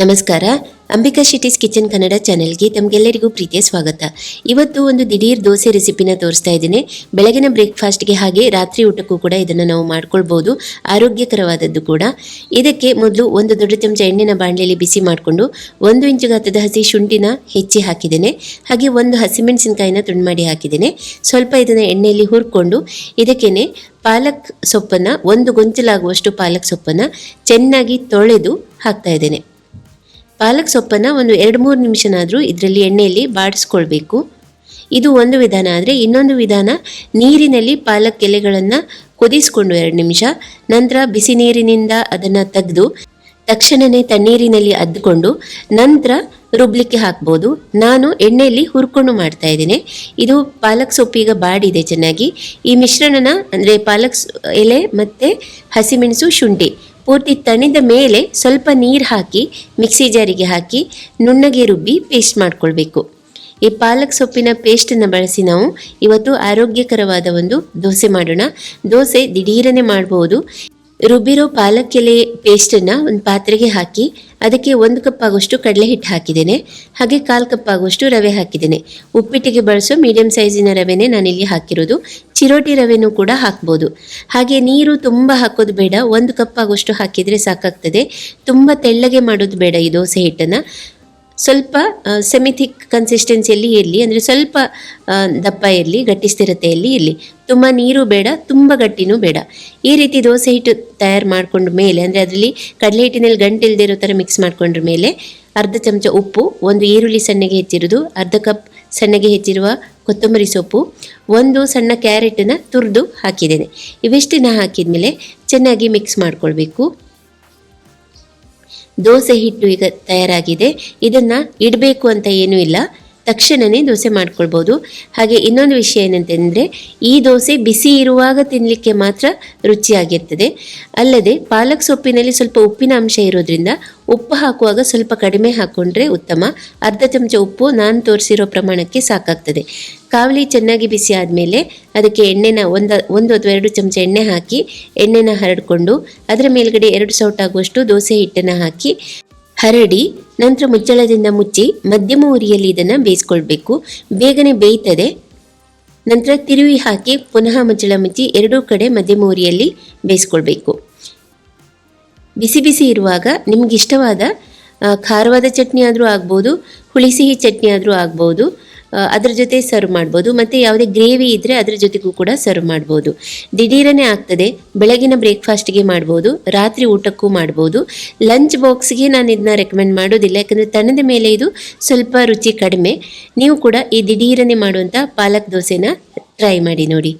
ನಮಸ್ಕಾರ. ಅಂಬಿಕಾ ಶಿಟೀಸ್ ಕಿಚನ್ ಕನ್ನಡ ಚಾನೆಲ್ಗೆ ತಮಗೆಲ್ಲರಿಗೂ ಪ್ರೀತಿಯ ಸ್ವಾಗತ. ಇವತ್ತು ಒಂದು ದಿಢೀರ್ ದೋಸೆ ರೆಸಿಪಿನ ತೋರಿಸ್ತಾ ಇದ್ದೀನಿ. ಬೆಳಗಿನ ಬ್ರೇಕ್ಫಾಸ್ಟ್ಗೆ ಹಾಗೆ ರಾತ್ರಿ ಊಟಕ್ಕೂ ಕೂಡ ಇದನ್ನು ನಾವು ಮಾಡ್ಕೊಳ್ಬೋದು. ಆರೋಗ್ಯಕರವಾದದ್ದು ಕೂಡ. ಇದಕ್ಕೆ ಮೊದಲು ಒಂದು ದೊಡ್ಡ ಚಮಚ ಎಣ್ಣೆನ ಬಾಣಲೆಯಲ್ಲಿ ಬಿಸಿ ಮಾಡಿಕೊಂಡು ಒಂದು ಇಂಚು ಗಾತ್ರದ ಹಸಿ ಶುಂಠಿನ ಹೆಚ್ಚಿ ಹಾಕಿದ್ದೇನೆ. ಹಾಗೆ ಒಂದು ಹಸಿಮೆಣಸಿನಕಾಯಿನ ತುಂಡು ಮಾಡಿ ಹಾಕಿದ್ದೇನೆ. ಸ್ವಲ್ಪ ಇದನ್ನು ಎಣ್ಣೆಯಲ್ಲಿ ಹುರ್ಕೊಂಡು ಇದಕ್ಕೇನೆ ಪಾಲಕ್ ಸೊಪ್ಪನ್ನು, ಒಂದು ಗೊಂಚಲಾಗುವಷ್ಟು ಪಾಲಕ್ ಸೊಪ್ಪನ್ನು ಚೆನ್ನಾಗಿ ತೊಳೆದು ಹಾಕ್ತಾ ಇದ್ದೇನೆ. ಪಾಲಕ್ ಸೊಪ್ಪನ್ನು ಒಂದು ಎರಡು ಮೂರು ನಿಮಿಷನಾದರೂ ಇದರಲ್ಲಿ ಎಣ್ಣೆಯಲ್ಲಿ ಬಾಡಿಸ್ಕೊಳ್ಬೇಕು. ಇದು ಒಂದು ವಿಧಾನ ಆದರೆ ಇನ್ನೊಂದು ವಿಧಾನ ನೀರಿನಲ್ಲಿ ಪಾಲಕ್ ಎಲೆಗಳನ್ನು ಕುದಿಸ್ಕೊಂಡು ಎರಡು ನಿಮಿಷ, ನಂತರ ಬಿಸಿ ನೀರಿನಿಂದ ಅದನ್ನು ತೆಗೆದು ತಕ್ಷಣವೇ ತಣ್ಣೀರಿನಲ್ಲಿ ಅದ್ದುಕೊಂಡು ನಂತರ ರುಬ್ಲಿಕ್ಕೆ ಹಾಕ್ಬೋದು. ನಾನು ಎಣ್ಣೆಯಲ್ಲಿ ಹುರ್ಕೊಂಡು ಮಾಡ್ತಾ ಇದ್ದೇನೆ. ಇದು ಪಾಲಕ್ ಸೊಪ್ಪೀಗ ಬಾಡಿದೆ ಚೆನ್ನಾಗಿ. ಈ ಮಿಶ್ರಣನ ಅಂದರೆ ಪಾಲಕ್ ಎಲೆ ಮತ್ತು ಹಸಿಮೆಣಸು ಶುಂಠಿ ಪೂರ್ತಿ ತಣಿದ ಮೇಲೆ ಸ್ವಲ್ಪ ನೀರು ಹಾಕಿ, ಮಿಕ್ಸಿ ಜಾರಿಗೆ ಹಾಕಿ, ನುಣ್ಣಗೆ ರುಬ್ಬಿ ಪೇಸ್ಟ್ ಮಾಡ್ಕೊಳ್ಬೇಕು. ಈ ಪಾಲಕ್ ಸೊಪ್ಪಿನ ಪೇಸ್ಟನ್ನು ಬಳಸಿ ನಾವು ಇವತ್ತು ಆರೋಗ್ಯಕರವಾದ ಒಂದು ದೋಸೆ ಮಾಡೋಣ. ದೋಸೆ ದಿಢೀರನೆ ಮಾಡಬಹುದು ರುಬ್ಬಿರೋ ಪಾಲಕ್ ಎಲೆ ಪೇಸ್ಟನ್ನು ಒಂದು ಪಾತ್ರೆಗೆ ಹಾಕಿ ಅದಕ್ಕೆ ಒಂದು ಕಪ್ ಆಗುವಷ್ಟು ಕಡಲೆ ಹಿಟ್ಟು ಹಾಕಿದ್ದೇನೆ. ಹಾಗೆ ಕಾಲು ಕಪ್ ಆಗುವಷ್ಟು ರವೆ ಹಾಕಿದ್ದೇನೆ. ಉಪ್ಪಿಟ್ಟಿಗೆ ಬಳಸೋ ಮೀಡಿಯಂ ಸೈಜಿನ ರವೆನೇ ನಾನಿಲ್ಲಿ ಹಾಕಿರೋದು. ಚಿರೋಟಿ ರವೆನೂ ಕೂಡ ಹಾಕ್ಬೋದು. ಹಾಗೆ ನೀರು ತುಂಬ ಹಾಕೋದು ಬೇಡ. ಒಂದು ಕಪ್ ಆಗುವಷ್ಟು ಹಾಕಿದರೆ ಸಾಕಾಗ್ತದೆ. ತುಂಬ ತೆಳ್ಳಗೆ ಮಾಡೋದು ಬೇಡ ಈ ದೋಸೆ ಹಿಟ್ಟನ್ನು. ಸ್ವಲ್ಪ ಸೆಮಿಥಿಕ್ ಕನ್ಸಿಸ್ಟೆನ್ಸಿಯಲ್ಲಿ ಇರಲಿ, ಅಂದರೆ ಸ್ವಲ್ಪ ದಪ್ಪ ಇರಲಿ, ಗಟ್ಟಿ ಸ್ಥಿರತೆಯಲ್ಲಿ ಇರಲಿ. ತುಂಬ ನೀರು ಬೇಡ, ತುಂಬ ಗಟ್ಟಿನೂ ಬೇಡ. ಈ ರೀತಿ ದೋಸೆ ಹಿಟ್ಟು ತಯಾರು ಮಾಡಿಕೊಂಡ ಮೇಲೆ, ಅಂದರೆ ಅದರಲ್ಲಿ ಕಡಲೆ ಹಿಟ್ಟಿನಲ್ಲಿ ಗಂಟು ಇಲ್ಲದೆ ಇರೋ ಥರ ಮಿಕ್ಸ್ ಮಾಡ್ಕೊಂಡ್ರ ಮೇಲೆ, ಅರ್ಧ ಚಮಚ ಉಪ್ಪು, ಒಂದು ಈರುಳ್ಳಿ ಸಣ್ಣಗೆ ಹೆಚ್ಚಿರೋದು, ಅರ್ಧ ಕಪ್ ಸಣ್ಣಗೆ ಹೆಚ್ಚಿರುವ ಕೊತ್ತಂಬರಿ ಸೊಪ್ಪು, ಒಂದು ಸಣ್ಣ ಕ್ಯಾರೆಟನ್ನು ತುರಿದು ಹಾಕಿದ್ದೇನೆ. ಇವೆಷ್ಟನ್ನು ಹಾಕಿದ ಮೇಲೆ ಚೆನ್ನಾಗಿ ಮಿಕ್ಸ್ ಮಾಡ್ಕೊಳ್ಬೇಕು. ದೋಸೆ ಹಿಟ್ಟು ಈಗ ತಯಾರಾಗಿದೆ. ಇದನ್ನ ಇಡಬೇಕು ಅಂತ ಏನೂ ಇಲ್ಲ. ತಕ್ಷಣವೇ ದೋಸೆ ಮಾಡ್ಕೊಳ್ಬೋದು. ಹಾಗೆ ಇನ್ನೊಂದು ವಿಷಯ ಏನಂತಂದರೆ, ಈ ದೋಸೆ ಬಿಸಿ ಇರುವಾಗ ತಿನ್ನಲಿಕ್ಕೆ ಮಾತ್ರ ರುಚಿಯಾಗಿರ್ತದೆ. ಅಲ್ಲದೆ ಪಾಲಕ್ ಸೊಪ್ಪಿನಲ್ಲಿ ಸ್ವಲ್ಪ ಉಪ್ಪಿನ ಅಂಶ ಇರೋದ್ರಿಂದ ಉಪ್ಪು ಹಾಕುವಾಗ ಸ್ವಲ್ಪ ಕಡಿಮೆ ಹಾಕ್ಕೊಂಡ್ರೆ ಉತ್ತಮ. ಅರ್ಧ ಚಮಚ ಉಪ್ಪು ನಾನು ತೋರಿಸಿರೋ ಪ್ರಮಾಣಕ್ಕೆ ಸಾಕಾಗ್ತದೆ. ಕಾವಲಿ ಚೆನ್ನಾಗಿ ಬಿಸಿ ಆದಮೇಲೆ ಅದಕ್ಕೆ ಎಣ್ಣೆನ ಒಂದು ಒಂದು ಅಥವಾ ಎರಡು ಚಮಚ ಎಣ್ಣೆ ಹಾಕಿ, ಎಣ್ಣೆನ ಹರಡ್ಕೊಂಡು, ಅದರ ಮೇಲ್ಗಡೆ ಎರಡು ಸೌಟಾಗುವಷ್ಟು ದೋಸೆ ಹಿಟ್ಟನ್ನು ಹಾಕಿ ಹರಡಿ ನಂತರ ಮುಚ್ಚಳದಿಂದ ಮುಚ್ಚಿ ಮಧ್ಯಮ ಉರಿಯಲ್ಲಿ ಇದನ್ನು ಬೇಯಿಸ್ಕೊಳ್ಬೇಕು. ಬೇಗನೆ ಬೇಯ್ತದೆ. ನಂತರ ತಿರುವಿ ಹಾಕಿ ಪುನಃ ಮುಚ್ಚಳ ಮುಚ್ಚಿ ಎರಡೂ ಕಡೆ ಮಧ್ಯಮ ಉರಿಯಲ್ಲಿ ಬೇಯಿಸ್ಕೊಳ್ಬೇಕು. ಬಿಸಿ ಬಿಸಿ ಇರುವಾಗ ನಿಮ್ಗೆ ಇಷ್ಟವಾದ ಖಾರವಾದ ಚಟ್ನಿ ಆದರೂ ಆಗ್ಬೋದು. ಹುಳಿ ಸಿಹಿ ಚಟ್ನಿ ಆದರೂ ಆಗ್ಬೋದು ಅದ್ರ ಜೊತೆ ಸರ್ವ್ ಮಾಡ್ಬೋದು, ಮತ್ತು ಯಾವುದೇ ಗ್ರೇವಿ ಇದ್ದರೆ ಅದ್ರ ಜೊತೆಗೂ ಕೂಡ ಸರ್ವ್ ಮಾಡ್ಬೋದು. ದಿಢೀರನೇ ಆಗ್ತದೆ, ಬೆಳಗಿನ ಬ್ರೇಕ್ಫಾಸ್ಟ್ಗೆ ಮಾಡ್ಬೋದು, ರಾತ್ರಿ ಊಟಕ್ಕೂ ಮಾಡ್ಬೋದು. ಲಂಚ್ ಬಾಕ್ಸ್ಗೆ ನಾನು ಇದನ್ನ ರೆಕಮೆಂಡ್ ಮಾಡೋದಿಲ್ಲ, ಯಾಕಂದರೆ ತಣ್ಣದ ಮೇಲೆ ಇದು ಸ್ವಲ್ಪ ರುಚಿ ಕಡಿಮೆ. ನೀವು ಕೂಡ ಈ ದಿಢೀರನೆ ಮಾಡುವಂಥ ಪಾಲಕ್ ದೋಸೆನ ಟ್ರೈ ಮಾಡಿ ನೋಡಿ.